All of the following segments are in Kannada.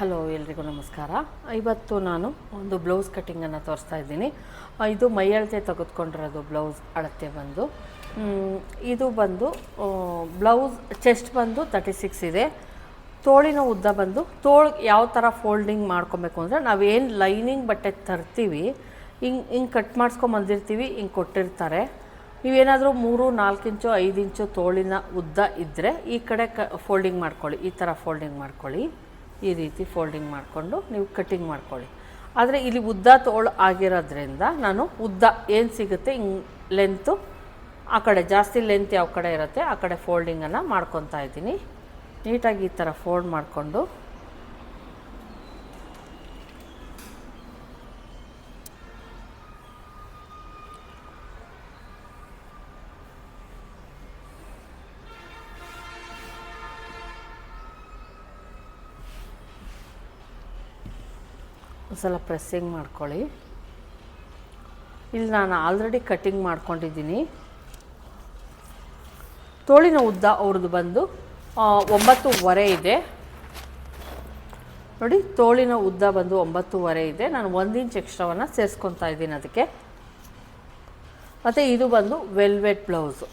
ಹಲೋ, ಎಲ್ರಿಗೂ ನಮಸ್ಕಾರ. ಇವತ್ತು ನಾನು ಒಂದು ಬ್ಲೌಸ್ ಕಟ್ಟಿಂಗನ್ನು ತೋರಿಸ್ತಾ ಇದ್ದೀನಿ. ಇದು ಮೈ ಅಳತೆ ತೆಗೆದುಕೊಂಡಿರೋದು ಬ್ಲೌಸ್ ಅಳತೆ ಬಂದು. ಇದು ಬಂದು ಬ್ಲೌಸ್ ಚೆಸ್ಟ್ ಬಂದು ತರ್ಟಿ ಸಿಕ್ಸ್ ಇದೆ. ತೋಳಿನ ಉದ್ದ ಬಂದು, ತೋಳು ಯಾವ ಥರ ಫೋಲ್ಡಿಂಗ್ ಮಾಡ್ಕೊಬೇಕು ಅಂದರೆ ನಾವೇನು ಲೈನಿಂಗ್ ಬಟ್ಟೆ ತರ್ತೀವಿ, ಹಿಂಗೆ ಹಿಂಗೆ ಕಟ್ ಮಾಡಿಸ್ಕೊಂಬಂದಿರ್ತೀವಿ ಹಿಂಗೆ ಕೊಟ್ಟಿರ್ತಾರೆ. ನೀವೇನಾದರೂ ಮೂರು, ನಾಲ್ಕು ಇಂಚು, ಐದು ಇಂಚು ತೋಳಿನ ಉದ್ದ ಇದ್ದರೆ ಈ ಕಡೆ ಕ, ಫೋಲ್ಡಿಂಗ್ ಮಾಡ್ಕೊಳ್ಳಿ, ಈ ಥರ ಫೋಲ್ಡಿಂಗ್ ಮಾಡ್ಕೊಳ್ಳಿ. ಈ ರೀತಿ ಫೋಲ್ಡಿಂಗ್ ಮಾಡಿಕೊಂಡು ನೀವು ಕಟ್ಟಿಂಗ್ ಮಾಡ್ಕೊಳ್ಳಿ. ಆದರೆ ಇಲ್ಲಿ ಉದ್ದ ತೋಳು ಆಗಿರೋದ್ರಿಂದ ನಾನು ಉದ್ದ ಏನು ಸಿಗುತ್ತೆ ಹಿಂಗೆ ಲೆಂತು ಆ ಕಡೆ ಜಾಸ್ತಿ ಲೆಂತ್ ಯಾವ ಕಡೆ ಇರುತ್ತೆ ಆ ಕಡೆ ಫೋಲ್ಡಿಂಗನ್ನು ಮಾಡ್ಕೊತಾ ಇದ್ದೀನಿ. ನೀಟಾಗಿ ಈ ಥರ ಫೋಲ್ಡ್ ಮಾಡಿಕೊಂಡು ಒಂದ್ಸಲ ಪ್ರೆಸ್ಸಿಂಗ್ ಮಾಡ್ಕೊಳ್ಳಿ. ಇಲ್ಲಿ ನಾನು ಆಲ್ರೆಡಿ ಕಟ್ಟಿಂಗ್ ಮಾಡ್ಕೊಂಡಿದ್ದೀನಿ. ತೋಳಿನ ಉದ್ದ ಅವ್ರದ್ದು ಬಂದು ಒಂಬತ್ತುವರೆ ಇದೆ. ನೋಡಿ, ತೋಳಿನ ಉದ್ದ ಬಂದು ಒಂಬತ್ತುವರೆ ಇದೆ. ನಾನು ಒಂದು ಇಂಚ್ ಎಕ್ಸ್ಟ್ರಾವನ್ನು ಸೇರಿಸ್ಕೊತಾ ಇದ್ದೀನಿ ಅದಕ್ಕೆ. ಮತ್ತು ಇದು ಬಂದು ವೆಲ್ವೆಟ್ ಬ್ಲೌಸು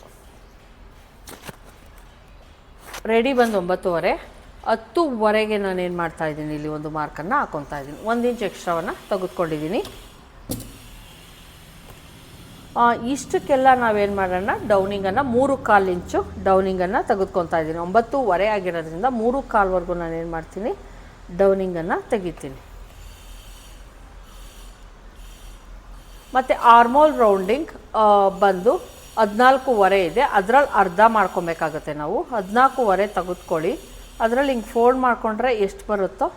ರೆಡಿ ಬಂದು ಒಂಬತ್ತುವರೆ. ಹತ್ತುವರೆಗೆ ನಾನು ಏನು ಮಾಡ್ತಾ ಇದ್ದೀನಿ? ಇಲ್ಲಿ ಒಂದು ಮಾರ್ಕನ್ನು ಹಾಕೊತಾ ಇದ್ದೀನಿ. ಒಂದು ಇಂಚ್ ಎಕ್ಸ್ಟ್ರಾವನ್ನು ತೆಗೆದುಕೊಂಡಿದ್ದೀನಿ. ಇಷ್ಟಕ್ಕೆಲ್ಲ ನಾವೇನು ಮಾಡೋಣ? ಡೌನಿಂಗನ್ನು ಮೂರು ಕಾಲು ಇಂಚು ಡೌನಿಂಗನ್ನು ತೆಗೆದುಕೊತಾ ಇದ್ದೀನಿ. ಒಂಬತ್ತುವರೆ ಆಗಿರೋದ್ರಿಂದ ಮೂರು ಕಾಲ್ವರೆಗೂ ನಾನು ಏನು ಮಾಡ್ತೀನಿ ಡೌನಿಂಗನ್ನು ತೆಗಿತೀನಿ. ಮತ್ತು ಆರ್ಮೋಲ್ ರೌಂಡಿಂಗ್ ಬಂದು ಹದಿನಾಲ್ಕೂವರೆ ಇದೆ. ಅದರಲ್ಲಿ ಅರ್ಧ ಮಾಡ್ಕೊಬೇಕಾಗತ್ತೆ ನಾವು. ಹದಿನಾಲ್ಕೂವರೆ ತೆಗೆದುಕೊಳ್ಳಿ. ಅದರಲ್ಲಿ ಹಿಂಗೆ ಫೋಲ್ಡ್ ಮಾಡಿಕೊಂಡ್ರೆ ಎಷ್ಟು ಬರುತ್ತೋ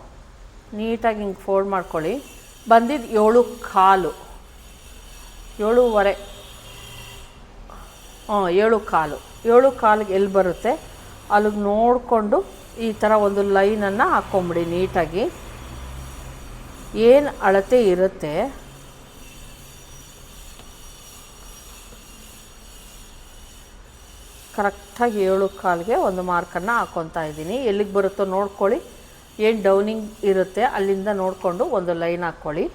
ನೀಟಾಗಿ ಹಿಂಗೆ ಫೋಲ್ಡ್ ಮಾಡ್ಕೊಳ್ಳಿ. ಬಂದಿದ್ದು ಏಳು ಕಾಲು. ಏಳೂವರೆ. ಹಾಂ ಏಳು ಕಾಲು. ಏಳು ಕಾಲಿಗೆ ಎಲ್ಲಿ ಬರುತ್ತೆ? ಅಲ್ಲಿಗೆ ನೋಡಿಕೊಂಡು ಈ ಥರ ಒಂದು ಲೈನನ್ನು ಹಾಕ್ಕೊಂಬಿಡಿ ನೀಟಾಗಿ. ಏನು ಅಳತೆ ಇರುತ್ತೆ? ಕರೆಕ್ಟಾಗಿ ಏಳು ಕಾಲಿಗೆ ಒಂದು ಮಾರ್ಕನ್ನು ಹಾಕ್ಕೊತಾ ಇದ್ದೀನಿ. ಎಲ್ಲಿಗೆ ಬರುತ್ತೋ ನೋಡ್ಕೊಳ್ಳಿ. ಏನು ಡೌನಿಂಗ್ ಇರುತ್ತೆ ಅಲ್ಲಿಂದ ನೋಡಿಕೊಂಡು ಒಂದು ಲೈನ್ ಹಾಕ್ಕೊಳ್ಳಿ.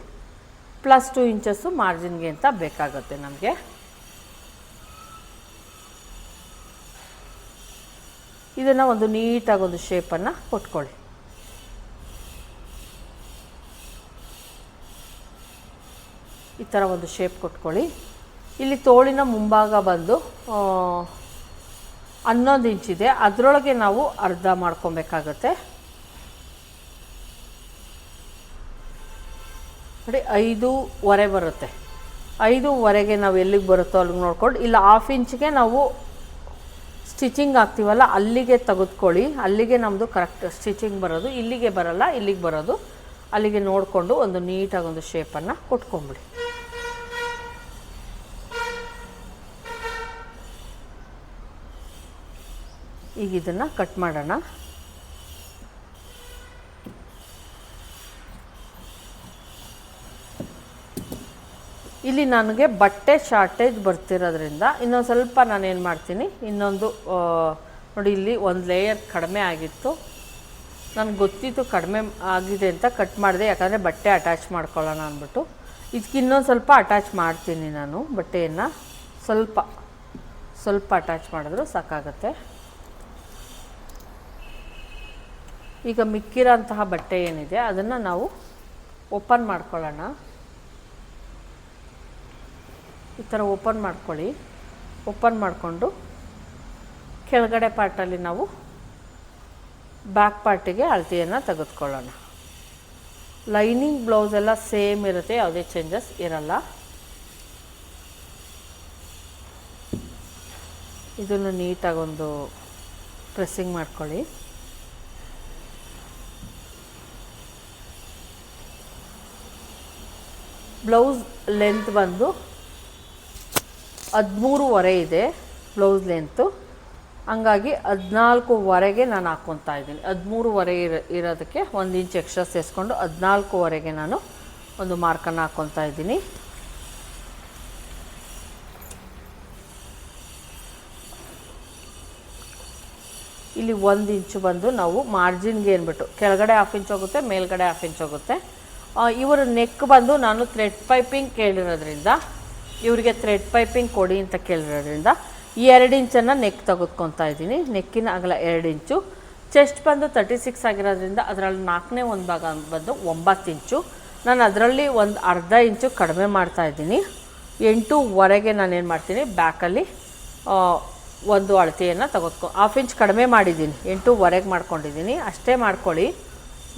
ಪ್ಲಸ್ ಟು ಇಂಚಸ್ಸು ಮಾರ್ಜಿನ್ಗೆ ಅಂತ ಬೇಕಾಗುತ್ತೆ ನಮಗೆ. ಇದನ್ನು ಒಂದು ನೀಟಾಗಿ ಒಂದು ಶೇಪನ್ನು ಕೊಟ್ಕೊಳ್ಳಿ. ಈ ಥರ ಒಂದು ಶೇಪ್ ಕೊಟ್ಕೊಳ್ಳಿ. ಇಲ್ಲಿ ತೋಳಿನ ಮುಂಭಾಗ ಬಂದು ಹನ್ನೊಂದು ಇಂಚಿದೆ ಅದರೊಳಗೆ ನಾವು ಅರ್ಧ ಮಾಡ್ಕೊಬೇಕಾಗತ್ತೆ. ನೋಡಿ, ಐದೂವರೆ ಬರುತ್ತೆ. ಐದೂವರೆಗೆ ನಾವು ಎಲ್ಲಿಗೆ ಬರುತ್ತೋ ಅಲ್ಲಿಗೆ ನೋಡ್ಕೊಂಡು, ಇಲ್ಲ ಹಾಫ್ ಇಂಚ್ಗೆ ನಾವು ಸ್ಟಿಚಿಂಗ್ ಹಾಕ್ತೀವಲ್ಲ, ಅಲ್ಲಿಗೆ ತೆಗೆದುಕೊಳ್ಳಿ. ಅಲ್ಲಿಗೆ ನಮ್ಮದು ಕರೆಕ್ಟ್ ಸ್ಟಿಚಿಂಗ್ ಬರೋದು, ಇಲ್ಲಿಗೆ ಬರಲ್ಲ, ಇಲ್ಲಿಗೆ ಬರೋದು. ಅಲ್ಲಿಗೆ ನೋಡಿಕೊಂಡು ಒಂದು ನೀಟಾಗಿ ಒಂದು ಶೇಪನ್ನು ಕೊಟ್ಕೊಂಬಿಡಿ. ಈಗ ಇದನ್ನು ಕಟ್ ಮಾಡೋಣ. ಇಲ್ಲಿ ನನಗೆ ಬಟ್ಟೆ ಶಾರ್ಟೇಜ್ ಬರ್ತಿರೋದ್ರಿಂದ ಇನ್ನೊಂದು ಸ್ವಲ್ಪ ನಾನು ಏನು ಮಾಡ್ತೀನಿ, ಇನ್ನೊಂದು ನೋಡಿ ಇಲ್ಲಿ ಒಂದು ಲೇಯರ್ ಕಡಿಮೆ ಆಗಿತ್ತು. ನನಗೆ ಗೊತ್ತಿತ್ತು ಕಡಿಮೆ ಆಗಿದೆ ಅಂತ ಕಟ್ ಮಾಡಿದೆ, ಯಾಕಂದರೆ ಬಟ್ಟೆ ಅಟ್ಯಾಚ್ ಮಾಡ್ಕೊಳ್ಳೋಣ ಅಂದ್ಬಿಟ್ಟು. ಇದಕ್ಕೆ ಇನ್ನೊಂದು ಸ್ವಲ್ಪ ಅಟ್ಯಾಚ್ ಮಾಡ್ತೀನಿ ನಾನು ಬಟ್ಟೆಯನ್ನು. ಸ್ವಲ್ಪ ಸ್ವಲ್ಪ ಅಟ್ಯಾಚ್ ಮಾಡಿದ್ರು ಸಾಕಾಗತ್ತೆ. ಈಗ ಮಿಕ್ಕಿರೋಂತಹ ಬಟ್ಟೆ ಏನಿದೆ, ಅದನ್ನು ನಾವು ಓಪನ್ ಮಾಡ್ಕೊಳ್ಳೋಣ. ಈ ಥರ ಓಪನ್ ಮಾಡ್ಕೊಳ್ಳಿ. ಓಪನ್ ಮಾಡಿಕೊಂಡು ಕೆಳಗಡೆ ಪಾರ್ಟಲ್ಲಿ ನಾವು ಬ್ಯಾಕ್ ಪಾರ್ಟಿಗೆ ಅಳತೆಯನ್ನು ತೆಗೆದುಕೊಳ್ಳೋಣ. ಲೈನಿಂಗ್ ಬ್ಲೌಸ್ ಎಲ್ಲ ಸೇಮ್ ಇರುತ್ತೆ, ಯಾವುದೇ ಚೇಂಜಸ್ ಇರಲ್ಲ. ಇದನ್ನು ನೀಟಾಗಿ ಒಂದು ಪ್ರೆಸ್ಸಿಂಗ್ ಮಾಡ್ಕೊಳ್ಳಿ. ಬ್ಲೌಸ್ ಲೆಂತ್ ಬಂದು ಹದಿಮೂರುವರೆ ಇದೆ ಬ್ಲೌಸ್ ಲೆಂತು. ಹಂಗಾಗಿ ಹದಿನಾಲ್ಕುವರೆಗೆ ನಾನು ಹಾಕ್ಕೊತಾ ಇದ್ದೀನಿ. ಹದಿಮೂರುವರೆ ಇರ, ಇರೋದಕ್ಕೆ ಒಂದು ಇಂಚ್ ಎಕ್ಸ್ಟ್ರಾ ಸೇರಿಸ್ಕೊಂಡು ಹದಿನಾಲ್ಕುವರೆಗೆ ನಾನು ಒಂದು ಮಾರ್ಕನ್ನು ಹಾಕ್ಕೊತಾ ಇದ್ದೀನಿ. ಇಲ್ಲಿ ಒಂದು ಇಂಚು ಬಂದು ನಾವು ಮಾರ್ಜಿನ್ಗೆ ಏನ್ಬಿಟ್ಟು ಕೆಳಗಡೆ ಹಾಫ್ ಇಂಚ್ ಹೋಗುತ್ತೆ, ಮೇಲ್ಗಡೆ ಹಾಫ್ ಇಂಚ್ ಹೋಗುತ್ತೆ. ಇವರ ನೆಕ್ ಬಂದು ನಾನು ಥ್ರೆಡ್ ಪೈಪಿಂಗ್ ಕೇಳಿರೋದ್ರಿಂದ, ಇವರಿಗೆ ಥ್ರೆಡ್ ಪೈಪಿಂಗ್ ಕೊಡಿ ಅಂತ ಕೇಳಿರೋದ್ರಿಂದ ಈ ಎರಡು ಇಂಚನ್ನು ನೆಕ್ ತೆಗೆದುಕೊತಾ ಇದ್ದೀನಿ. ನೆಕ್ಕಿನ ಅಗಲ ಎರಡು ಇಂಚು. ಚೆಸ್ಟ್ ಬಂದು ತರ್ಟಿ ಸಿಕ್ಸ್ ಆಗಿರೋದ್ರಿಂದ ಅದರಲ್ಲಿ ನಾಲ್ಕನೇ ಒಂದು ಭಾಗ ಬಂದು ಒಂಬತ್ತು ಇಂಚು. ನಾನು ಅದರಲ್ಲಿ ಒಂದು ಅರ್ಧ ಇಂಚು ಕಡಿಮೆ ಮಾಡ್ತಾ ಇದ್ದೀನಿ. ಎಂಟೂವರೆಗೆ ನಾನೇನು ಮಾಡ್ತೀನಿ, ಬ್ಯಾಕಲ್ಲಿ ಒಂದು ಅಳತೆಯನ್ನು ತೆಗೆದುಕೊ ಹಾಫ್ ಇಂಚ್ ಕಡಿಮೆ ಮಾಡಿದ್ದೀನಿ. ಎಂಟೂವರೆಗೆ ಮಾಡ್ಕೊಂಡಿದ್ದೀನಿ. ಅಷ್ಟೇ ಮಾಡ್ಕೊಳ್ಳಿ.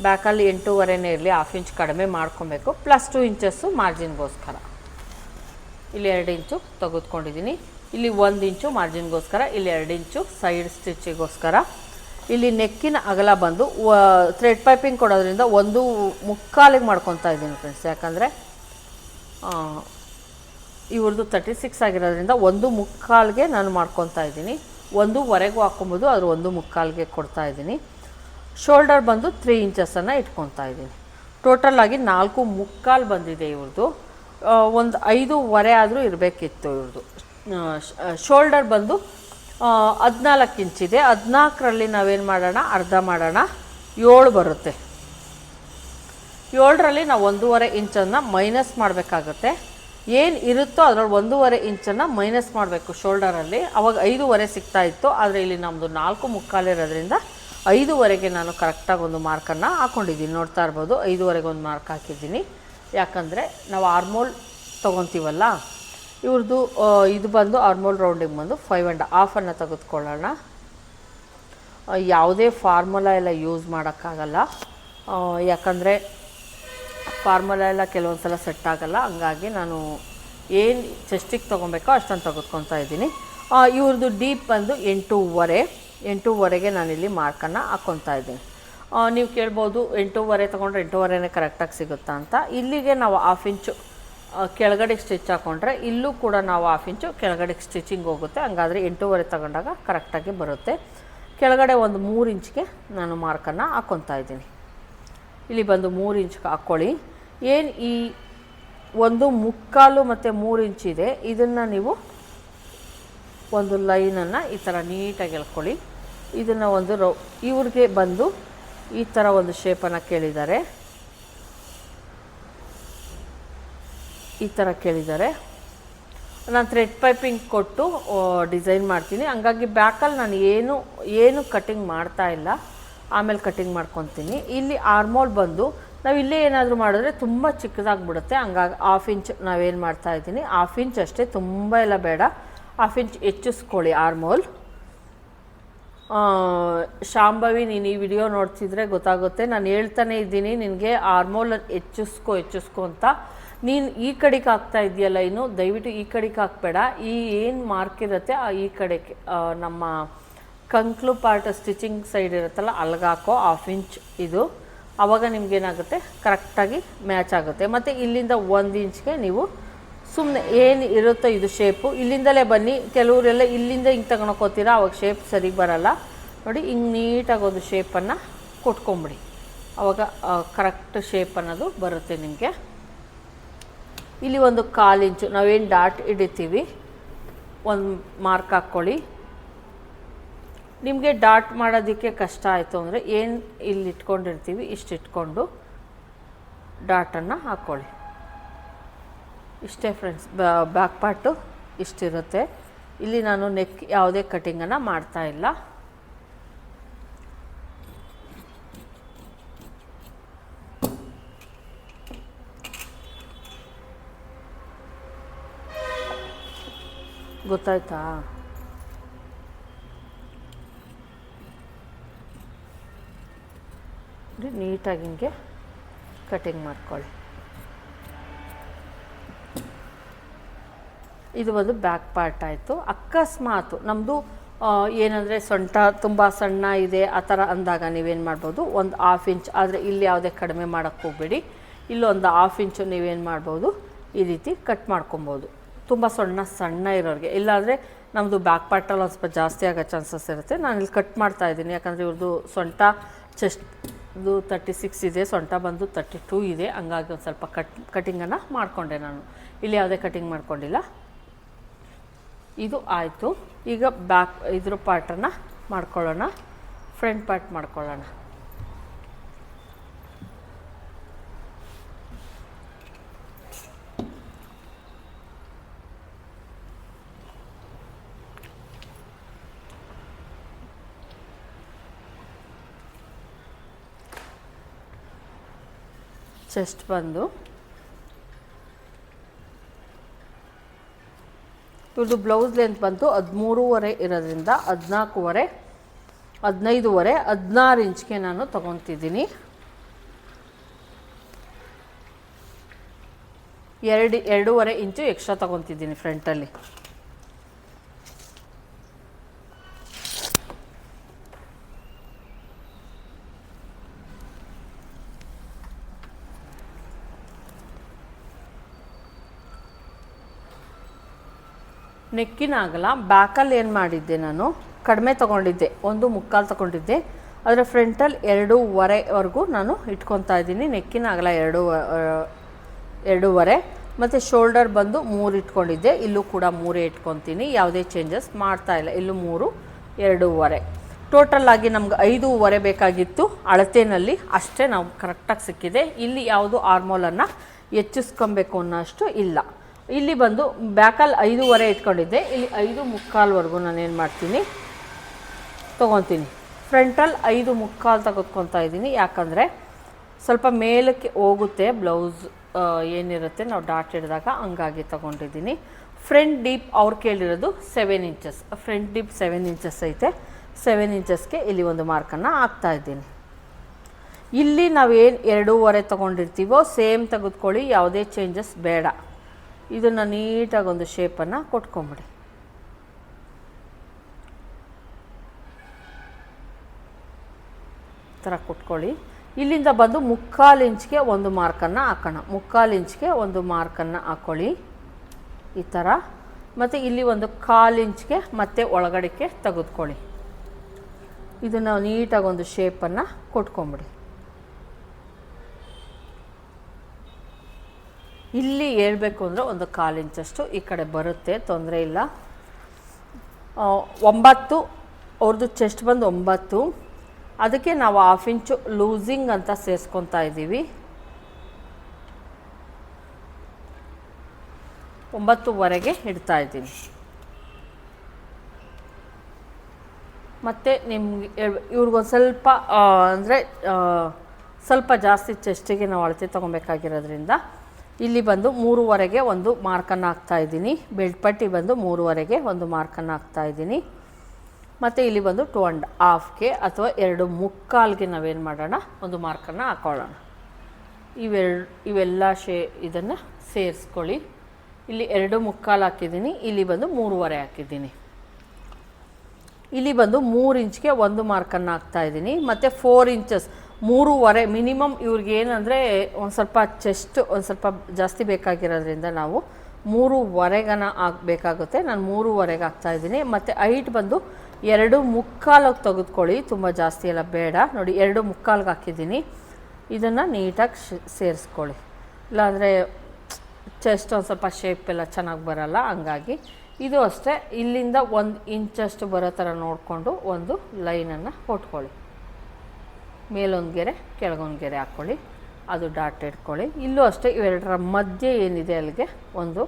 ಬ್ಯಾಕಲ್ಲಿ ಎಂಟೂವರೆನೇ ಇರಲಿ ಹಾಫ್ ಇಂಚ್ ಕಡಿಮೆ ಮಾಡ್ಕೊಬೇಕು. ಪ್ಲಸ್ ಟು ಇಂಚಸ್ಸು ಮಾರ್ಜಿನ್ಗೋಸ್ಕರ ಇಲ್ಲಿ ಎರಡು ಇಂಚು ತೆಗೆದುಕೊಂಡಿದ್ದೀನಿ. ಇಲ್ಲಿ ಒಂದು ಇಂಚು ಮಾರ್ಜಿನ್ಗೋಸ್ಕರ ಇಲ್ಲಿ ಎರಡು ಇಂಚು ಸೈಡ್ ಸ್ಟಿಚಿಗೋಸ್ಕರ ಇಲ್ಲಿ ನೆಕ್ಕಿನ ಅಗಲ ಬಂದು ಥ್ರೆಡ್ ಪೈಪಿಂಗ್ ಕೊಡೋದ್ರಿಂದ ಒಂದು ಮುಕ್ಕಾಲಿಗೆ ಮಾಡ್ಕೊತಾ ಇದ್ದೀನಿ ಫ್ರೆಂಡ್ಸ್ ಯಾಕಂದರೆ ಇವ್ರದ್ದು ತರ್ಟಿ ಸಿಕ್ಸ್ ಆಗಿರೋದ್ರಿಂದ ಒಂದು ಮುಕ್ಕಾಲಿಗೆ ನಾನು ಮಾಡ್ಕೊತಾ ಇದ್ದೀನಿ. ಒಂದೂವರೆಗೂ ಹಾಕ್ಕೊಬೋದು ಅದ್ರ ಒಂದು ಮುಕ್ಕಾಲಿಗೆ ಕೊಡ್ತಾ ಇದ್ದೀನಿ. ಶೋಲ್ಡರ್ ಬಂದು ತ್ರೀ ಇಂಚಸನ್ನು ಇಟ್ಕೊತಾ ಇದ್ದೀನಿ. ಟೋಟಲ್ ಆಗಿ ನಾಲ್ಕು ಮುಕ್ಕಾಲು ಬಂದಿದೆ ಇವ್ರದ್ದು ಒಂದು ಐದೂವರೆ ಆದರೂ ಇರಬೇಕಿತ್ತು ಇವ್ರದ್ದು ಶೋಲ್ಡರ್ ಬಂದು ಹದಿನಾಲ್ಕು ಇಂಚಿದೆ ಹದಿನಾಲ್ಕರಲ್ಲಿ ನಾವೇನು ಮಾಡೋಣ? ಅರ್ಧ ಮಾಡೋಣ. ಏಳು ಬರುತ್ತೆ. ಏಳರಲ್ಲಿ ನಾವು ಒಂದೂವರೆ ಇಂಚನ್ನು ಮೈನಸ್ ಮಾಡಬೇಕಾಗುತ್ತೆ. ಏನು ಇರುತ್ತೋ ಅದರಲ್ಲಿ ಒಂದೂವರೆ ಇಂಚನ್ನು ಮೈನಸ್ ಮಾಡಬೇಕು ಶೋಲ್ಡರಲ್ಲಿ. ಅವಾಗ ಐದೂವರೆ ಸಿಗ್ತಾ ಇತ್ತು. ಆದರೆ ಇಲ್ಲಿ ನಮ್ಮದು ನಾಲ್ಕು ಮುಕ್ಕಾಲಿರೋದ್ರಿಂದ ಐದೂವರೆಗೆ ನಾನು ಕರೆಕ್ಟಾಗಿ ಒಂದು ಮಾರ್ಕನ್ನು ಹಾಕ್ಕೊಂಡಿದ್ದೀನಿ ನೋಡ್ತಾ ಇರ್ಬೋದು, ಐದುವರೆಗೆ ಒಂದು ಮಾರ್ಕ್ ಹಾಕಿದ್ದೀನಿ. ಯಾಕಂದರೆ ನಾವು ಆರ್ಮೋಲ್ ತೊಗೊತೀವಲ್ಲ, ಇವ್ರದ್ದು ಇದು ಬಂದು ಆರ್ಮೋಲ್ ರೌಂಡಿಂಗ್ ಬಂದು ಫೈವ್ ಆ್ಯಂಡ್ ಹಾಫನ್ನು ತೆಗೆದುಕೊಳ್ಳೋಣ. ಯಾವುದೇ ಫಾರ್ಮುಲಾ ಎಲ್ಲ ಯೂಸ್ ಮಾಡೋಕ್ಕಾಗಲ್ಲ. ಯಾಕಂದರೆ ಫಾರ್ಮುಲಾ ಎಲ್ಲ ಕೆಲವೊಂದು ಸಲ ಸೆಟ್ ಆಗಲ್ಲ. ಹಂಗಾಗಿ ನಾನು ಏನು ಚೆಸ್ಟಿಗೆ ತೊಗೊಬೇಕೋ ಅಷ್ಟನ್ನು ತೆಗೆದುಕೊತಾ ಇದ್ದೀನಿ. ಇವ್ರದ್ದು ಡೀಪ್ ಬಂದು ಎಂಟೂವರೆ. ಎಂಟೂವರೆಗೆ ನಾನಿಲ್ಲಿ ಮಾರ್ಕನ್ನು ಹಾಕ್ಕೊತಾ ಇದ್ದೀನಿ. ನೀವು ಕೇಳ್ಬೋದು, ಎಂಟೂವರೆ ತೊಗೊಂಡ್ರೆ ಎಂಟೂವರೆನೇ ಕರೆಕ್ಟಾಗಿ ಸಿಗುತ್ತಾ ಅಂತ. ಇಲ್ಲಿಗೆ ನಾವು ಹಾಫ್ ಇಂಚು ಕೆಳಗಡೆ ಸ್ಟಿಚ್ ಹಾಕ್ಕೊಂಡ್ರೆ ಇಲ್ಲೂ ಕೂಡ ನಾವು ಹಾಫ್ ಇಂಚು ಕೆಳಗಡೆ ಸ್ಟಿಚಿಂಗ್ ಹೋಗುತ್ತೆ. ಹಂಗಾದರೆ ಎಂಟೂವರೆ ತಗೊಂಡಾಗ ಕರೆಕ್ಟಾಗಿ ಬರುತ್ತೆ. ಕೆಳಗಡೆ ಒಂದು ಮೂರು ಇಂಚ್ಗೆ ನಾನು ಮಾರ್ಕನ್ನು ಹಾಕ್ಕೊತಾ ಇದ್ದೀನಿ. ಇಲ್ಲಿ ಬಂದು ಮೂರು ಇಂಚ್ಗೆ ಹಾಕ್ಕೊಳ್ಳಿ. ಏನು ಈ ಒಂದು ಮುಕ್ಕಾಲು ಮತ್ತು ಮೂರು ಇಂಚಿದೆ ಇದನ್ನು ನೀವು ಒಂದು ಲೈನನ್ನು ಈ ಥರ ನೀಟಾಗಿ ಎಳ್ಕೊಳ್ಳಿ. ಇದನ್ನು ಒಂದು ರೌ, ಇವ್ರಿಗೆ ಬಂದು ಈ ಥರ ಒಂದು ಶೇಪನ್ನು ಕೇಳಿದ್ದಾರೆ ಈ ಥರ ಕೇಳಿದ್ದಾರೆ ನಾನು ಥ್ರೆಡ್ ಪೈಪಿಂಗ್ ಕೊಟ್ಟು ಡಿಸೈನ್ ಮಾಡ್ತೀನಿ. ಹಂಗಾಗಿ ಬ್ಯಾಕಲ್ಲಿ ನಾನು ಏನು ಏನು ಕಟಿಂಗ್ ಮಾಡ್ತಾ ಇಲ್ಲ. ಆಮೇಲೆ ಕಟಿಂಗ್ ಮಾಡ್ಕೊತೀನಿ. ಇಲ್ಲಿ ಆರ್ಮೋಲ್ ಬಂದು, ನಾವು ಇಲ್ಲೇ ಏನಾದರೂ ಮಾಡಿದ್ರೆ ತುಂಬ ಚಿಕ್ಕದಾಗ್ಬಿಡುತ್ತೆ. ಹಂಗಾಗಿ ಆಫ್ ಇಂಚ್ ನಾವೇನು ಮಾಡ್ತಾ ಇದ್ದೀನಿ ಹಾಫ್ ಇಂಚ್ ಅಷ್ಟೇ, ತುಂಬ ಎಲ್ಲ ಬೇಡ. ಹಾಫ್ ಇಂಚ್ ಹೆಚ್ಚಿಸ್ಕೊಳ್ಳಿ ಆರ್ಮೋಲ್ ಶಾಂಭವಿ, ನೀನು ಈ ವಿಡಿಯೋ ನೋಡ್ತಿದ್ರೆ ಗೊತ್ತಾಗುತ್ತೆ. ನಾನು ಹೇಳ್ತಾನೆ ಇದ್ದೀನಿ, ನಿನಗೆ ಆರ್ಮೋಲನ್ನು ಹೆಚ್ಚಿಸ್ಕೊ ಹೆಚ್ಚಿಸ್ಕೊ ಅಂತ. ನೀನು ಈ ಕಡೆಗೆ ಹಾಕ್ತಾ ಇದೆಯಲ್ಲ ಇನ್ನು, ದಯವಿಟ್ಟು ಈ ಕಡೆಗೆ ಹಾಕ್ಬೇಡ. ಈ ಏನು ಮಾರ್ಕ್ ಇರುತ್ತೆ, ಆ ಈ ಕಡೆಗೆ ನಮ್ಮ ಕಂಕ್ಲು ಪಾರ್ಟ್ ಸ್ಟಿಚಿಂಗ್ ಸೈಡ್ ಇರುತ್ತಲ್ಲ, ಅಲ್ಗೆ ಹಾಕೋ ಹಾಫ್ ಇಂಚ್ ಇದು. ಆವಾಗ ನಿಮ್ಗೇನಾಗುತ್ತೆ? ಕರೆಕ್ಟಾಗಿ ಮ್ಯಾಚ್ ಆಗುತ್ತೆ. ಮತ್ತು ಇಲ್ಲಿಂದ ಒಂದು ಇಂಚ್ಗೆ ನೀವು ಸುಮ್ಮನೆ ಏನು ಇರುತ್ತೋ ಇದು ಶೇಪು ಇಲ್ಲಿಂದಲೇ ಬನ್ನಿ. ಕೆಲವರೆಲ್ಲ ಇಲ್ಲಿಂದ ಹಿಂಗೆ ತಗೊಳಕೋತೀರ ಅವಾಗ ಶೇಪ್ ಸರಿ ಬರಲ್ಲ. ನೋಡಿ, ಹಿಂಗೆ ನೀಟಾಗಿ ಒಂದು ಶೇಪನ್ನು ಕೊಟ್ಕೊಂಬಿಡಿ. ಅವಾಗ ಕರೆಕ್ಟ್ ಶೇಪ್ ಅನ್ನೋದು ಬರುತ್ತೆ ನಿಮಗೆ. ಇಲ್ಲಿ ಒಂದು ಕಾಲಿಂಚು ನಾವೇನು ಡಾಟ್ ಹಿಡಿತೀವಿ. ಒಂದು ಮಾರ್ಕ್ ಹಾಕ್ಕೊಳ್ಳಿ. ನಿಮಗೆ ಡಾಟ್ ಮಾಡೋದಕ್ಕೆ ಕಷ್ಟ ಆಯಿತು ಅಂದರೆ ಏನು ಇಲ್ಲಿ ಇಟ್ಕೊಂಡಿರ್ತೀವಿ ಇಷ್ಟು ಇಟ್ಕೊಂಡು ಡಾಟನ್ನು ಹಾಕ್ಕೊಳ್ಳಿ. ಇಷ್ಟೇ ಫ್ರೆಂಡ್ಸ್ ಬ್ಯಾಕ್ ಪಾರ್ಟು ಇಷ್ಟಿರುತ್ತೆ. ಇಲ್ಲಿ ನಾನು ನೆಕ್ ಯಾವುದೇ ಕಟಿಂಗನ್ನು ಮಾಡ್ತಾ ಇಲ್ಲ. ಗೊತ್ತಾಯ್ತಾ? ನೀಟಾಗಿ ಹಿಂಗೆ ಕಟಿಂಗ್ ಮಾಡ್ಕೊಳ್ಳಿ. ಇದು ಒಂದು ಬ್ಯಾಕ್ ಪಾರ್ಟ್ ಆಯಿತು. ಅಕಸ್ಮಾತು ನಮ್ಮದು ಏನಂದರೆ ಸೊಂಟ ತುಂಬ ಸಣ್ಣ ಇದೆ, ಆ ಥರ ಅಂದಾಗ ನೀವೇನು ಮಾಡ್ಬೋದು, ಒಂದು ಹಾಫ್ ಇಂಚ್ ಆದರೆ ಇಲ್ಲಿ ಯಾವುದೇ ಕಡಿಮೆ ಮಾಡೋಕ್ಕೆ ಹೋಗಬೇಡಿ. ಇಲ್ಲೊಂದು ಹಾಫ್ ಇಂಚು ನೀವೇನು ಮಾಡ್ಬೋದು, ಈ ರೀತಿ ಕಟ್ ಮಾಡ್ಕೊಬೋದು. ತುಂಬ ಸಣ್ಣ ಸಣ್ಣ ಇರೋರಿಗೆ. ಇಲ್ಲಾಂದರೆ ನಮ್ಮದು ಬ್ಯಾಕ್ ಪಾರ್ಟಲ್ಲಿ ಒಂದು ಸ್ವಲ್ಪ ಜಾಸ್ತಿ ಆಗೋ ಚಾನ್ಸಸ್ ಇರುತ್ತೆ. ನಾನು ಇಲ್ಲಿ ಕಟ್ ಮಾಡ್ತಾ ಇದ್ದೀನಿ. ಯಾಕಂದರೆ ಇವ್ರದ್ದು ಸೊಂಟ ಚೆಸ್ಟ್ದು ತರ್ಟಿ ಸಿಕ್ಸ್ ಇದೆ, ಸೊಂಟ ಬಂದು ತರ್ಟಿ ಟೂ ಇದೆ. ಹಂಗಾಗಿ ಒಂದು ಸ್ವಲ್ಪ ಕಟ್ ಕಟಿಂಗನ್ನು ಮಾಡಿಕೊಂಡೆ ನಾನು. ಇಲ್ಲಿ ಯಾವುದೇ ಕಟಿಂಗ್ ಮಾಡ್ಕೊಂಡಿಲ್ಲ. ಇದು ಆಯಿತು. ಈಗ ಬ್ಯಾಕ್ ಇದ್ರ ಪಾರ್ಟನ್ನು ಮಾಡ್ಕೊಳ್ಳೋಣ. ಫ್ರಂಟ್ ಪಾರ್ಟ್ ಮಾಡ್ಕೊಳ್ಳೋಣ. ಚೆಸ್ಟ್ ಬಂದು ಇವ್ರದ್ದು ಬ್ಲೌಸ್ ಲೆಂತ್ ಬಂತು ಹದಿಮೂರುವರೆ ಇರೋದ್ರಿಂದ ಹದಿನಾಲ್ಕೂವರೆ, ಹದಿನೈದುವರೆ, ಹದಿನಾರು ಇಂಚ್ಗೆ ನಾನು ತೊಗೊತಿದ್ದೀನಿ. ಎರಡು, ಎರಡೂವರೆ ಇಂಚು ಎಕ್ಸ್ಟ್ರಾ ತೊಗೊತಿದ್ದೀನಿ ಫ್ರಂಟಲ್ಲಿ ನೆಕ್ಕಿನ ಆಗಲ್ಲ ಬ್ಯಾಕಲ್ಲಿ ಏನು ಮಾಡಿದ್ದೆ ನಾನು, ಕಡಿಮೆ ತೊಗೊಂಡಿದ್ದೆ, ಒಂದು ಮುಕ್ಕಾಲು ತೊಗೊಂಡಿದ್ದೆ. ಅದರ ಫ್ರಂಟಲ್ಲಿ ಎರಡೂವರೆವರೆಗೂ ನಾನು ಇಟ್ಕೊತಾ ಇದ್ದೀನಿ ನೆಕ್ಕಿನ ಆಗಲ್ಲ ಎರಡು ಎರಡೂವರೆ. ಮತ್ತು ಶೋಲ್ಡರ್ ಬಂದು ಮೂರು ಇಟ್ಕೊಂಡಿದ್ದೆ, ಇಲ್ಲೂ ಕೂಡ ಮೂರೇ ಇಟ್ಕೊತೀನಿ, ಯಾವುದೇ ಚೇಂಜಸ್ ಮಾಡ್ತಾ ಇಲ್ಲ, ಇಲ್ಲೂ ಮೂರು, ಎರಡೂವರೆ. ಟೋಟಲ್ ಆಗಿ ನಮ್ಗೆ ಐದೂವರೆ ಬೇಕಾಗಿತ್ತು ಅಳತೆಯಲ್ಲಿ ಅಷ್ಟೇ ನಾವು ಕರೆಕ್ಟಾಗಿ ಸಿಕ್ಕಿದೆ. ಇಲ್ಲಿ ಯಾವುದು ಹಾರ್ಮೋಲನ್ನು ಹೆಚ್ಚಿಸ್ಕೊಬೇಕು ಅನ್ನೋಷ್ಟು ಇಲ್ಲ. ಇಲ್ಲಿ ಬಂದು ಬ್ಯಾಕಲ್ಲಿ ಐದೂವರೆ ಇಟ್ಕೊಂಡಿದ್ದೆ. ಇಲ್ಲಿ ಐದು ಮುಕ್ಕಾಲ್ವರೆಗೂ ನಾನು ಏನು ಮಾಡ್ತೀನಿ? ತೊಗೊತೀನಿ. ಫ್ರಂಟಲ್ಲಿ ಐದು ಮುಕ್ಕಾಲು ತೆಗೆದುಕೊತಾ ಇದ್ದೀನಿ. ಯಾಕಂದರೆ ಸ್ವಲ್ಪ ಮೇಲಕ್ಕೆ ಹೋಗುತ್ತೆ ಬ್ಲೌಸ್ ಏನಿರುತ್ತೆ ನಾವು ಡಾಟ್ ಹಿಡಿದಾಗ ಹಂಗಾಗಿ ತೊಗೊಂಡಿದ್ದೀನಿ. ಫ್ರಂಟ್ ಡೀಪ್ ಅವ್ರು ಕೇಳಿರೋದು seven inches front deep seven inches ಐತೆ. ಸೆವೆನ್ ಇಂಚಸ್ಗೆ ಇಲ್ಲಿ ಒಂದು ಮಾರ್ಕನ್ನು ಹಾಕ್ತಾ ಇದ್ದೀನಿ. ಇಲ್ಲಿ ನಾವೇನು ಎರಡೂವರೆ ತೊಗೊಂಡಿರ್ತೀವೋ ಸೇಮ್ ತೆಗೆದುಕೊಳ್ಳಿ, ಯಾವುದೇ ಚೇಂಜಸ್ ಬೇಡ. ಇದನ್ನು ನೀಟಾಗಿ ಒಂದು ಶೇಪನ್ನು ಕೊಟ್ಕೊಂಬಿಡಿ ಥರ ಕೊಟ್ಕೊಳ್ಳಿ. ಇಲ್ಲಿಂದ ಬಂದು ಮುಕ್ಕಾಲು ಇಂಚ್ಗೆ ಒಂದು ಮಾರ್ಕನ್ನು ಹಾಕೋಣ. ಮುಕ್ಕಾಲು ಇಂಚ್ಗೆ ಒಂದು ಮಾರ್ಕನ್ನು ಹಾಕ್ಕೊಳ್ಳಿ ಈ ಥರ ಮತ್ತು ಇಲ್ಲಿ ಒಂದು ಕಾಲು ಇಂಚ್ಗೆ ಮತ್ತೆ ಒಳಗಡೆಗೆ ತೆಗೆದುಕೊಳ್ಳಿ. ಇದನ್ನು ನೀಟಾಗಿ ಒಂದು ಶೇಪನ್ನು ಕೊಟ್ಕೊಂಬಿಡಿ. ಇಲ್ಲಿ ಹೇಳಬೇಕು ಅಂದರೆ ಒಂದು ಕಾಲು ಇಂಚಷ್ಟು ಈ ಕಡೆ ಬರುತ್ತೆ, ತೊಂದರೆ ಇಲ್ಲ. ಒಂಬತ್ತು ಅವ್ರದ್ದು ಚೆಸ್ಟ್ ಬಂದು ಒಂಬತ್ತು. ಅದಕ್ಕೆ ನಾವು ಹಾಫ್ ಇಂಚು ಲೂಸಿಂಗ್ ಅಂತ ಸೇರಿಸ್ಕೊತಾ ಇದ್ದೀವಿ. ಒಂಬತ್ತುವರೆಗೆ ಇಡ್ತಾ ಇದ್ದೀನಿ ಮತ್ತು ನಿಮ್ಗೆ ಇವ್ರಿಗೊಂದು ಸ್ವಲ್ಪ ಅಂದರೆ ಸ್ವಲ್ಪ ಜಾಸ್ತಿ ಚೆಸ್ಟಿಗೆ ನಾವು ಅಳತೆ ತೊಗೊಬೇಕಾಗಿರೋದ್ರಿಂದ ಇಲ್ಲಿ ಬಂದು ಮೂರುವರೆಗೆ ಒಂದು ಮಾರ್ಕನ್ನು ಹಾಕ್ತಾ ಇದ್ದೀನಿ. ಬೆಲ್ಟ್ ಪಟ್ಟಿ ಬಂದು ಮೂರುವರೆಗೆ ಒಂದು ಮಾರ್ಕನ್ನು ಹಾಕ್ತಾ ಇದ್ದೀನಿ. ಮತ್ತು ಇಲ್ಲಿ ಬಂದು ಟು ಆ್ಯಂಡ್ ಹಾಫ್ಗೆ ಅಥವಾ ಎರಡು ಮುಕ್ಕಾಲ್ಗೆ ನಾವೇನು ಮಾಡೋಣ? ಒಂದು ಮಾರ್ಕನ್ನು ಹಾಕೊಳ್ಳೋಣ. ಇವೆರಡು ಇವೆಲ್ಲ ಶೇ, ಇದನ್ನು ಸೇರಿಸ್ಕೊಳ್ಳಿ. ಇಲ್ಲಿ ಎರಡು ಮುಕ್ಕಾಲು ಹಾಕಿದ್ದೀನಿ. ಇಲ್ಲಿ ಬಂದು ಮೂರುವರೆ ಹಾಕಿದ್ದೀನಿ. ಇಲ್ಲಿ ಬಂದು ಮೂರು ಇಂಚ್ಗೆ ಒಂದು ಮಾರ್ಕನ್ನು ಹಾಕ್ತಾ ಇದ್ದೀನಿ. ಮತ್ತು ಫೋರ್ ಇಂಚಸ್ ಮೂರುವರೆ, ಮಿನಿಮಮ್ ಇವ್ರಿಗೆ ಏನಂದರೆ ಒಂದು ಸ್ವಲ್ಪ ಚೆಸ್ಟ್ ಒಂದು ಸ್ವಲ್ಪ ಜಾಸ್ತಿ ಬೇಕಾಗಿರೋದ್ರಿಂದ ನಾವು ಮೂರುವರೆಗನ ಆಗಬೇಕಾಗುತ್ತೆ ನಾನು ಮೂರುವರೆಗೆ ಹಾಕ್ತಾ ಇದ್ದೀನಿ. ಮತ್ತು ಹೈಟ್ ಬಂದು ಎರಡು ಮುಕ್ಕಾಲಿಗೆ ತೆಗೆದುಕೊಳ್ಳಿ. ತುಂಬ ಜಾಸ್ತಿ ಎಲ್ಲ ಬೇಡ. ನೋಡಿ, ಎರಡು ಮುಕ್ಕಾಲಿಗೆ ಹಾಕಿದ್ದೀನಿ. ಇದನ್ನು ನೀಟಾಗಿ ಸೇರಿಸ್ಕೊಳ್ಳಿ. ಇಲ್ಲಾಂದರೆ ಚೆಸ್ಟ್ ಒಂದು ಸ್ವಲ್ಪ ಶೇಪ್ ಎಲ್ಲ ಚೆನ್ನಾಗಿ ಬರಲ್ಲ. ಹಂಗಾಗಿ ಇದು ಅಷ್ಟೇ. ಇಲ್ಲಿಂದ ಒಂದು ಇಂಚಷ್ಟು ಬರೋ ಥರ ನೋಡಿಕೊಂಡು ಒಂದು ಲೈನನ್ನು ಕೊಟ್ಕೊಳ್ಳಿ ಮೇಲೊಂದು ಗೆರೆ, ಕೆಳಗೊಂದು ಗೆರೆ ಹಾಕ್ಕೊಳ್ಳಿ ಅದು ಡಾಟ್ ಇಟ್ಕೊಳ್ಳಿ. ಇಲ್ಲೂ ಅಷ್ಟೇ ಇವೆರಡರ ಮಧ್ಯೆ ಏನಿದೆ ಅಲ್ಲಿಗೆ? ಒಂದು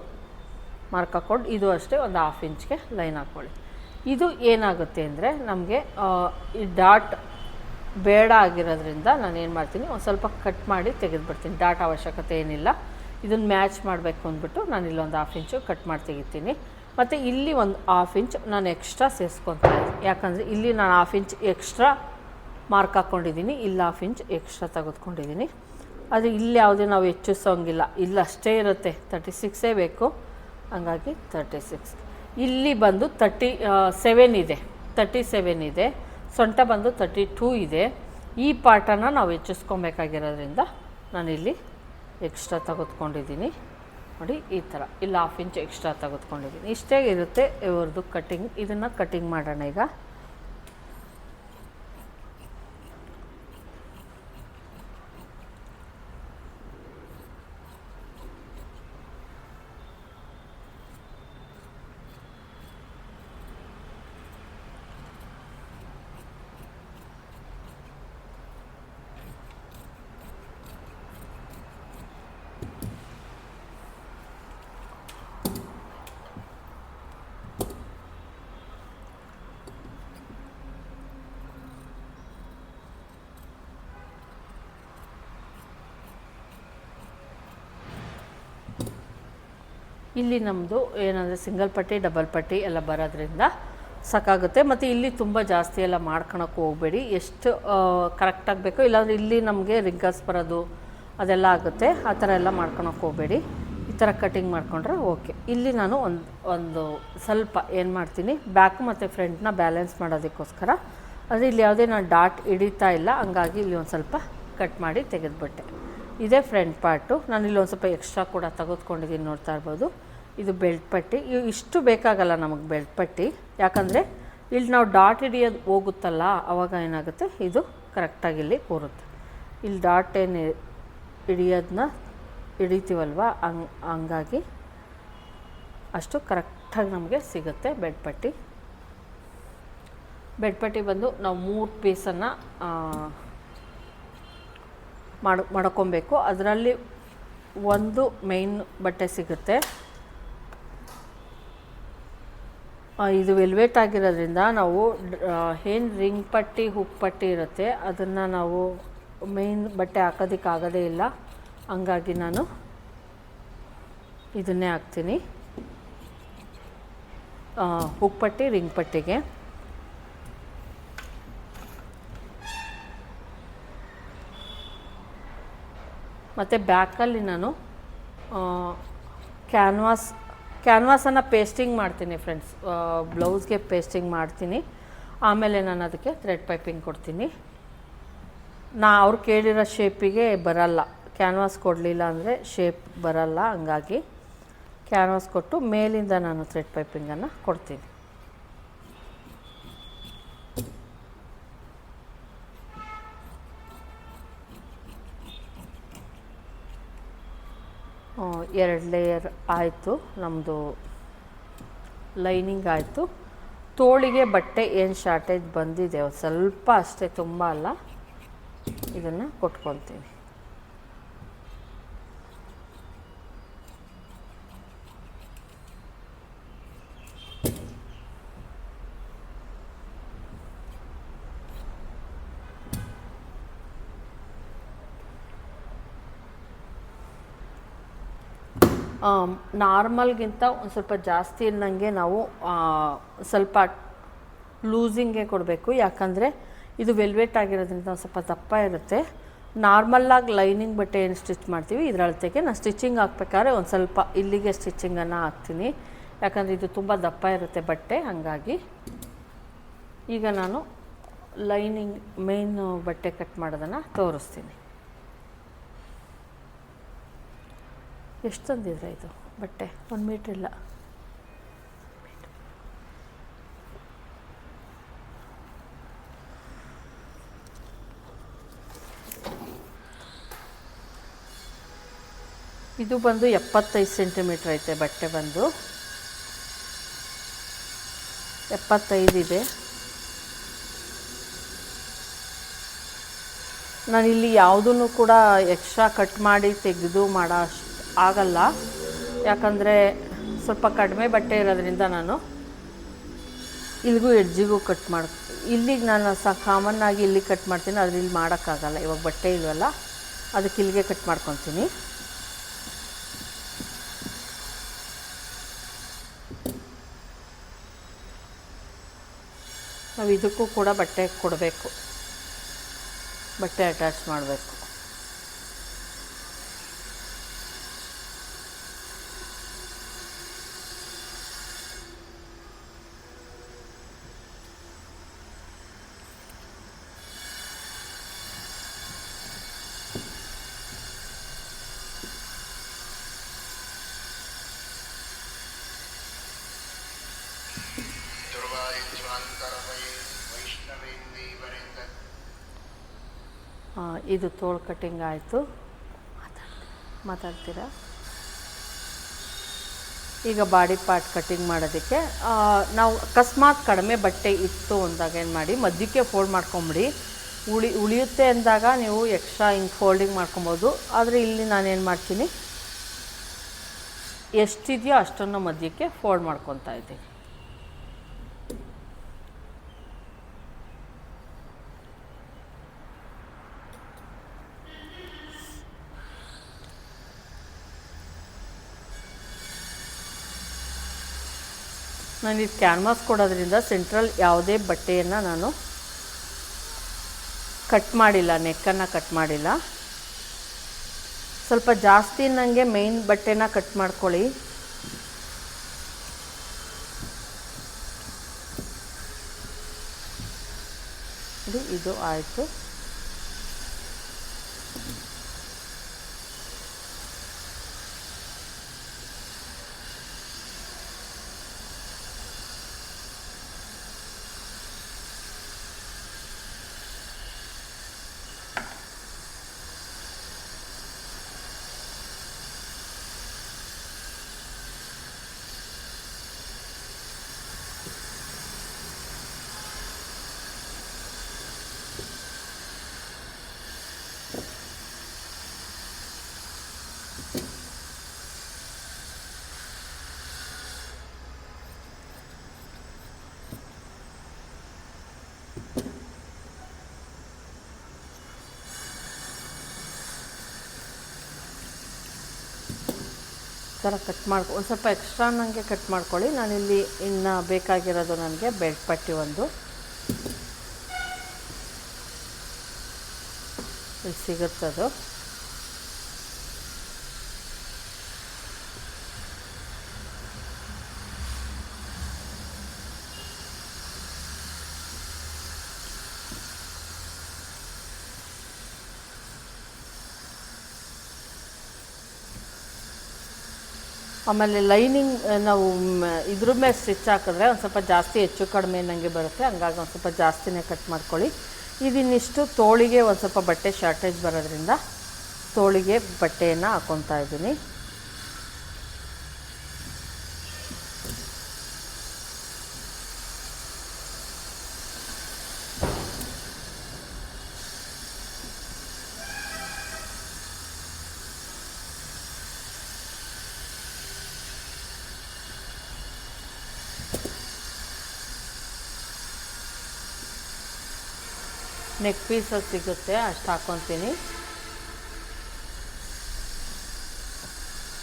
ಮಾರ್ಕ್ ಹಾಕ್ಕೊಂಡು ಇದು ಅಷ್ಟೇ ಒಂದು ಹಾಫ್ ಇಂಚ್ಗೆ ಲೈನ್ ಹಾಕ್ಕೊಳ್ಳಿ ಇದು ಏನಾಗುತ್ತೆ ಅಂದರೆ ನಮಗೆ ಈ ಡಾಟ್ ಬೇಡ ಆಗಿರೋದ್ರಿಂದ ನಾನು ಏನು ಮಾಡ್ತೀನಿ, ಒಂದು ಸ್ವಲ್ಪ ಕಟ್ ಮಾಡಿ ತೆಗೆದು ಬಿಡ್ತೀನಿ ಡಾಟ್ ಅವಶ್ಯಕತೆ ಏನಿಲ್ಲ. ಇದನ್ನು ಮ್ಯಾಚ್ ಮಾಡಬೇಕು ಅಂದ್ಬಿಟ್ಟು ನಾನು ಇಲ್ಲೊಂದು ಹಾಫ್ ಇಂಚು ಕಟ್ ಮಾಡಿ ತೆಗಿತೀನಿ. ಮತ್ತು ಇಲ್ಲಿ ಒಂದು ಹಾಫ್ ಇಂಚ್ ನಾನು ಎಕ್ಸ್ಟ್ರಾ ಸೇರಿಸ್ಕೊತೀನಿ. ಯಾಕಂದರೆ ಇಲ್ಲಿ ನಾನು ಹಾಫ್ ಇಂಚ್ ಎಕ್ಸ್ಟ್ರಾ ಮಾರ್ಕ್ ಹಾಕ್ಕೊಂಡಿದ್ದೀನಿ ಇಲ್ಲ ಹಾಫ್ ಇಂಚ್ ಎಕ್ಸ್ಟ್ರಾ ತೆಗೆದುಕೊಂಡಿದ್ದೀನಿ. ಆದರೆ ಇಲ್ಲಿ ಯಾವುದೇ ನಾವು ಹೆಚ್ಚಿಸೋಂಗಿಲ್ಲ. ಇಲ್ಲಿ ಅಷ್ಟೇ ಇರುತ್ತೆ. ತರ್ಟಿ ಸಿಕ್ಸೇ ಬೇಕು. ಹಂಗಾಗಿ ತರ್ಟಿ ಸಿಕ್ಸ್ ಇಲ್ಲಿ ಬಂದು ತರ್ಟಿ ಸೆವೆನ್ ಇದೆ. ತರ್ಟಿ ಸೆವೆನ್ ಇದೆ. ಸೊಂಟ ಬಂದು ತರ್ಟಿ ಟೂ ಇದೆ. ಈ ಪಾರ್ಟನ್ನು ನಾವು ಹೆಚ್ಚಿಸ್ಕೊಬೇಕಾಗಿರೋದ್ರಿಂದ ನಾನಿಲ್ಲಿ ಎಕ್ಸ್ಟ್ರಾ ತೆಗೆದುಕೊಂಡಿದ್ದೀನಿ. ನೋಡಿ, ಈ ಥರ. ಇಲ್ಲಿ ಹಾಫ್ ಇಂಚ್ ಎಕ್ಸ್ಟ್ರಾ ತೆಗೆದುಕೊಂಡಿದ್ದೀನಿ. ಇಷ್ಟೇ ಇರುತ್ತೆ ಇವ್ರದ್ದು ಕಟ್ಟಿಂಗ್ ಇದನ್ನು ಕಟ್ಟಿಂಗ್ ಮಾಡೋಣ ಈಗ. ಇಲ್ಲಿ ನಮ್ಮದು ಏನಂದರೆ ಸಿಂಗಲ್ ಪಟ್ಟಿ ಡಬಲ್ ಪಟ್ಟಿ ಎಲ್ಲ ಬರೋದ್ರಿಂದ ಸಾಕಾಗುತ್ತೆ. ಮತ್ತು ಇಲ್ಲಿ ತುಂಬ ಜಾಸ್ತಿ ಎಲ್ಲ ಮಾಡ್ಕೊಳಕ್ಕೆ ಹೋಗಬೇಡಿ. ಎಷ್ಟು ಕರೆಕ್ಟಾಗಿ ಬೇಕೋ, ಇಲ್ಲಾಂದರೆ ಇಲ್ಲಿ ನಮಗೆ ರಿಂಕಲ್ಸ್ ಬರೋದು ಅದೆಲ್ಲ ಆಗುತ್ತೆ. ಆ ಥರ ಎಲ್ಲ ಮಾಡ್ಕೊಳಕ್ಕೆ ಹೋಗಬೇಡಿ. ಈ ಥರ ಕಟಿಂಗ್ ಮಾಡಿಕೊಂಡ್ರೆ ಓಕೆ ಇಲ್ಲಿ ನಾನು ಒಂದು ಒಂದು ಸ್ವಲ್ಪ ಏನು ಮಾಡ್ತೀನಿ ಬ್ಯಾಕ್ ಮತ್ತು ಫ್ರಂಟ್ನ ಬ್ಯಾಲೆನ್ಸ್ ಮಾಡೋದಕ್ಕೋಸ್ಕರ ಅಂದರೆ ಇಲ್ಲಿ ಯಾವುದೇ ನಾನು ಡಾಟ್ ಹಿಡಿತಾ ಇಲ್ಲ, ಹಂಗಾಗಿ ಇಲ್ಲಿ ಒಂದು ಸ್ವಲ್ಪ ಕಟ್ ಮಾಡಿ ತೆಗೆದುಬಿಟ್ಟೆ. ಇದೇ ಫ್ರಂಟ್ ಪಾರ್ಟು ನಾನು ಇಲ್ಲಿ ಒಂದು ಸ್ವಲ್ಪ ಎಕ್ಸ್ಟ್ರಾ ಕೂಡ ತೆಗೆದುಕೊಂಡಿದ್ದೀನಿ ನೋಡ್ತಾ ಇರ್ಬೋದು. ಇದು ಬೆಲ್ಟ್ ಪಟ್ಟಿ. ಇಷ್ಟು ಬೇಕಾಗಲ್ಲ ನಮಗೆ ಬೆಲ್ಟ್ ಪಟ್ಟಿ. ಯಾಕಂದರೆ ಇಲ್ಲಿ ನಾವು ಡಾಟ್ ಹಿಡಿಯೋದು ಹೋಗುತ್ತಲ್ಲ ಆವಾಗ ಏನಾಗುತ್ತೆ? ಇದು ಕರೆಕ್ಟಾಗಿ ಇಲ್ಲಿ ಕೂರುತ್ತೆ. ಇಲ್ಲಿ ಡಾಟ್ ಏನು ಹಿಡಿಯೋದನ್ನ ಹಿಡಿತೀವಲ್ವ? ಹಂಗ್, ಹಂಗಾಗಿ ಅಷ್ಟು ಕರೆಕ್ಟಾಗಿ ನಮಗೆ ಸಿಗುತ್ತೆ ಬೆಡ್ ಪಟ್ಟಿ. ಬೆಡ್ ಪಟ್ಟಿ ಬಂದು ನಾವು ಮೂರು ಪೀಸನ್ನು ಮಾಡ್, ಮಾಡ್ಕೊಬೇಕು. ಅದರಲ್ಲಿ ಒಂದು ಮೇಯ್ನ್ ಬಟ್ಟೆ ಸಿಗುತ್ತೆ ಆ, ಇದು ವೆಲ್ವೆಟ್ ಆಗಿರೋದ್ರಿಂದ ನಾವು ಏನು ರಿಂಗ್ ಪಟ್ಟಿ, ಹುಕ್ ಪಟ್ಟಿ ಇರುತ್ತೆ, ಅದನ್ನು ನಾವು ಮೇನ್ ಬಟ್ಟೆ ಹಾಕೋದಕ್ಕಾಗೋದೇ ಇಲ್ಲ. ಹಂಗಾಗಿ ನಾನು ಇದನ್ನೇ ಹಾಕ್ತೀನಿ. ಹುಕ್ ಪಟ್ಟಿ, ರಿಂಗ್ ಪಟ್ಟಿಗೆ. ಮತ್ತು ಬ್ಯಾಕಲ್ಲಿ ನಾನು ಕ್ಯಾನ್ವಾಸ್ ಕ್ಯಾನ್ವಾಸನ್ನು ಪೇಸ್ಟಿಂಗ್ ಮಾಡ್ತೀನಿ ಫ್ರೆಂಡ್ಸ್. ಬ್ಲೌಸ್ಗೆ ಪೇಸ್ಟಿಂಗ್ ಮಾಡ್ತೀನಿ. ಆಮೇಲೆ ನಾನು ಅದಕ್ಕೆ ಥ್ರೆಡ್ ಪೈಪಿಂಗ್ ಕೊಡ್ತೀನಿ. ನಾ ಅವ್ರು ಕೇಳಿರೋ ಶೇಪಿಗೆ ಬರಲ್ಲ. ಕ್ಯಾನ್ವಾಸ್ ಕೊಡಲಿಲ್ಲ ಅಂದರೆ ಶೇಪ್ ಬರಲ್ಲ, ಹಂಗಾಗಿ ಕ್ಯಾನ್ವಾಸ್ ಕೊಟ್ಟು ಮೇಲಿಂದ ನಾನು ಥ್ರೆಡ್ ಪೈಪಿಂಗನ್ನು ಕೊಡ್ತೀನಿ. ಎರಡು ಲೇಯರ್ ಆಯಿತು ನಮ್ಮದು ಲೈನಿಂಗ್ ಆಯಿತು. ತೋಳಿಗೆ ಬಟ್ಟೆ ಏನು ಶಾರ್ಟೇಜ್ ಬಂದಿದೆ ಸ್ವಲ್ಪ ಅಷ್ಟೇ, ತುಂಬ ಅಲ್ಲ. ಇದನ್ನು ಕೊಟ್ಕೊತೀನಿ. ನಾರ್ಮಲ್ಗಿಂತ ಒಂದು ಸ್ವಲ್ಪ ಜಾಸ್ತಿ ಇಲ್ಲಂಗೆ ನಾವು ಸ್ವಲ್ಪ ಲೂಸಿಂಗೇ ಕೊಡಬೇಕು. ಯಾಕಂದರೆ ಇದು ವೆಲ್ವೆಟ್ ಆಗಿರೋದ್ರಿಂದ ಒಂದು ಸ್ವಲ್ಪ ದಪ್ಪ ಇರುತ್ತೆ. ನಾರ್ಮಲ್ಲಾಗಿ ಲೈನಿಂಗ್ ಬಟ್ಟೆ ಏನು ಸ್ಟಿಚ್ ಮಾಡ್ತೀವಿ ಇದರ ಅಳತೆಗೆ ನಾನು ಸ್ಟಿಚಿಂಗ್ ಹಾಕ್ಬೇಕಾದ್ರೆ ಒಂದು ಸ್ವಲ್ಪ ಇಲ್ಲಿಗೆ ಸ್ಟಿಚಿಂಗನ್ನು ಹಾಕ್ತೀನಿ. ಯಾಕಂದರೆ ಇದು ತುಂಬ ದಪ್ಪ ಇರುತ್ತೆ ಬಟ್ಟೆ, ಹಾಗಾಗಿ. ಈಗ ನಾನು ಲೈನಿಂಗ್, ಮೇನ್ ಬಟ್ಟೆ ಕಟ್ ಮಾಡೋದನ್ನು ತೋರಿಸ್ತೀನಿ. ಎಷ್ಟು ತಂದಿದ್ರೆ ಇದು? ಬಟ್ಟೆ? ಒಂದು ಮೀಟ್ರ್ ಇಲ್ಲ. ಇದು ಬಂದು ಎಪ್ಪತ್ತೈದು ಸೆಂಟಿಮೀಟ್ರ್ ಐತೆ ಬಟ್ಟೆ ಬಂದು. ಎಪ್ಪತ್ತೈದು ಇದೆ. ನಾನಿಲ್ಲಿ ಯಾವುದನ್ನು ಕೂಡ ಎಕ್ಸ್ಟ್ರಾ ಕಟ್ ಮಾಡಿ ತೆಗೆದು ಮಾಡೋ ಅಷ್ಟು ಆಗಲ್ಲ. ಯಾಕಂದರೆ ಸ್ವಲ್ಪ ಕಡಿಮೆ ಬಟ್ಟೆ ಇರೋದ್ರಿಂದ ನಾನು ಇಲ್ಲಿಗೂ ಎಡ್ಜಿಗೂ ಕಟ್ ಮಾಡಿ, ಇಲ್ಲಿಗೆ ನಾನು ಸಹ ಕಾಮನ್ನಾಗಿ ಇಲ್ಲಿ ಕಟ್ ಮಾಡ್ತೀನಿ, ಆದರೆ ಇಲ್ಲಿ ಮಾಡೋಕ್ಕಾಗಲ್ಲ. ಇವಾಗ ಬಟ್ಟೆ ಇಲ್ವಲ್ಲ, ಅದಕ್ಕೆ ಇಲ್ಲಿಗೆ ಕಟ್ ಮಾಡ್ಕೊತೀನಿ. ನಾವು ಇದಕ್ಕೂ ಕೂಡ ಬಟ್ಟೆ ಕೊಡಬೇಕು. ಬಟ್ಟೆ ಅಟ್ಯಾಚ್ ಮಾಡಬೇಕು. ಇದು ತೋಳು ಕಟ್ಟಿಂಗ್ ಆಯಿತು. ಮಾತಾಡ್ತೀರಾ? ಈಗ ಬಾಡಿ ಪಾರ್ಟ್ ಕಟ್ಟಿಂಗ್ ಮಾಡೋದಕ್ಕೆ ನಾವು ಅಕಸ್ಮಾತ್ ಕಡಿಮೆ ಬಟ್ಟೆ ಇತ್ತು ಅಂದಾಗ ಏನು ಮಾಡಿ, ಮಧ್ಯಕ್ಕೆ ಫೋಲ್ಡ್ ಮಾಡ್ಕೊಂಬಿಡಿ. ಉಳಿ, ಉಳಿಯುತ್ತೆ ಅಂದಾಗ ನೀವು ಎಕ್ಸ್ಟ್ರಾ ಹಿಂಗೆ ಫೋಲ್ಡಿಂಗ್ ಮಾಡ್ಕೊಬೋದು. ಆದರೆ ಇಲ್ಲಿ ನಾನೇನು ಮಾಡ್ತೀನಿ, ಎಷ್ಟಿದೆಯೋ ಅಷ್ಟನ್ನು ಮಧ್ಯಕ್ಕೆ ಫೋಲ್ಡ್ ಮಾಡ್ಕೊತಾ ಇದ್ದೀನಿ. ನಾನು ಇದು ಕ್ಯಾನ್ವಾಸ್ ಕೊಡೋದ್ರಿಂದ ಸೆಂಟ್ರಲ್ ಯಾವುದೇ ಬಟ್ಟೆಯನ್ನು ನಾನು ಕಟ್ ಮಾಡಿಲ್ಲ ನೆಕ್ಕನ್ನು ಕಟ್ ಮಾಡಿಲ್ಲ. ಸ್ವಲ್ಪ ಜಾಸ್ತಿ ನನಗೆ ಮೇಯ್ನ್ ಬಟ್ಟೆನ ಕಟ್ ಮಾಡ್ಕೊಳ್ಳಿ. ಇದು ಆಯಿತು. ಥರ ಕಟ್ ಮಾಡ್ಕೊ, ಒಂದು ಸ್ವಲ್ಪ ಎಕ್ಸ್ಟ್ರಾ ನನಗೆ ಕಟ್ ಮಾಡ್ಕೊಳ್ಳಿ. ನಾನಿಲ್ಲಿ ಇನ್ನು ಬೇಕಾಗಿರೋದು ನನಗೆ ಬೆಡ್ ಪಟ್ಟಿ ಒಂದು. ಸಿಗುತ್ತದು? ಆಮೇಲೆ ಲೈನಿಂಗ್ ನಾವು ಇದ್ರ ಮೇಲೆ ಸ್ಟಿಚ್ ಹಾಕಿದ್ರೆ ಒಂದು ಸ್ವಲ್ಪ ಜಾಸ್ತಿ ಹೆಚ್ಚು ಕಡಿಮೆ ನನಗೆ ಬರುತ್ತೆ. ಹಂಗಾಗಿ ಒಂದು ಸ್ವಲ್ಪ ಜಾಸ್ತಿನೇ ಕಟ್ ಮಾಡ್ಕೊಳ್ಳಿ. ಇದಿನ್ನಿಷ್ಟು ತೋಳಿಗೆ ಒಂದು ಸ್ವಲ್ಪ ಬಟ್ಟೆ ಶಾರ್ಟೇಜ್ ಬರೋದ್ರಿಂದ ತೋಳಿಗೆ ಬಟ್ಟೆಯನ್ನು ಹಾಕ್ಕೊತಾ ಇದ್ದೀನಿ. ನೆಕ್ ಪೀಸಸ್ ಸಿಗುತ್ತೆ, ಅಷ್ಟು ಹಾಕ್ಕೊತೀನಿ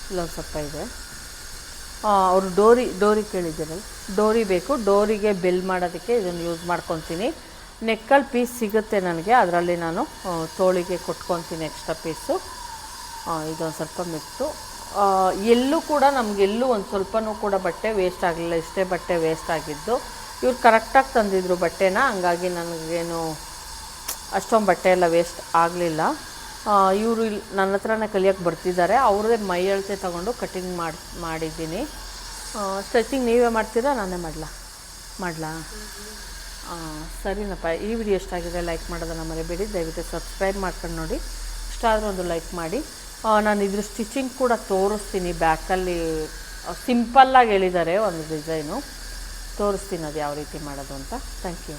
ಇಲ್ಲೊಂದು ಸ್ವಲ್ಪ ಇದೆ. ಅವರು ಡೋರಿ ಡೋರಿ ಕೇಳಿದ್ದೀರಲ್ಲ, ಡೋರಿ ಬೇಕು, ಡೋರಿಗೆ ಬೆಲ್ ಮಾಡೋದಕ್ಕೆ ಇದನ್ನು ಯೂಸ್ ಮಾಡ್ಕೊತೀನಿ. ನೆಕ್ಕಲ್ಲಿ ಪೀಸ್ ಸಿಗುತ್ತೆ ನನಗೆ, ಅದರಲ್ಲಿ ನಾನು ತೋಳಿಗೆ ಕೊಟ್ಕೊತೀನಿ ಎಕ್ಸ್ಟ್ರಾ ಪೀಸು ಇದೊಂದು ಸ್ವಲ್ಪ ಮಿಕ್ಸು ಎಲ್ಲೂ ಕೂಡ ನಮಗೆಲ್ಲೂ ಒಂದು ಸ್ವಲ್ಪನೂ ಕೂಡ ಬಟ್ಟೆ ವೇಸ್ಟ್ ಆಗಲಿಲ್ಲ, ಇಷ್ಟೇ ಬಟ್ಟೆ ವೇಸ್ಟ್ ಆಗಿದ್ದು. ಇವ್ರು ಕರೆಕ್ಟಾಗಿ ತಂದಿದ್ರು ಬಟ್ಟೆನ, ಹಂಗಾಗಿ ನನಗೇನು ಅಷ್ಟೊಂದು ಬಟ್ಟೆ ಎಲ್ಲ ವೇಸ್ಟ್ ಆಗಲಿಲ್ಲ. ಇವರು ಇಲ್ಲಿ ನನ್ನ ಹತ್ರನೇ ಕಲಿಯೋಕ್ಕೆ ಬರ್ತಿದ್ದಾರೆ. ಅವ್ರದ್ದೇ ಮೈ ಅಳತೆ ತೊಗೊಂಡು ಕಟಿಂಗ್ ಮಾಡಿ, ಮಾಡಿದ್ದೀನಿ. ಸ್ಟಿಚಿಂಗ್ ನೀವೇ ಮಾಡ್ತೀರಾ, ನಾನೇ ಮಾಡಲಾ? ಮಾಡಲಾ? ಸರಿನಪ್ಪ. ಈ ವಿಡಿಯೋ ಎಷ್ಟಾಗಿದೆ ಲೈಕ್ ಮಾಡೋದನ್ನು ಮರಿಬೇಡಿ. ದಯವಿಟ್ಟು ಸಬ್ಸ್ಕ್ರೈಬ್ ಮಾಡ್ಕೊಂಡು ನೋಡಿ. ಇಷ್ಟ ಆದರೂ ಒಂದು ಲೈಕ್ ಮಾಡಿ. ನಾನು ಇದ್ರ ಸ್ಟಿಚಿಂಗ್ ಕೂಡ ತೋರಿಸ್ತೀನಿ. ಬ್ಯಾಕಲ್ಲಿ ಸಿಂಪಲ್ಲಾಗಿ ಹೇಳಿದ್ದಾರೆ ಒಂದು ಡಿಸೈನು. ತೋರಿಸ್ತೀನಿ ಅದು ಯಾವ ರೀತಿ ಮಾಡೋದು ಅಂತ. Thank you.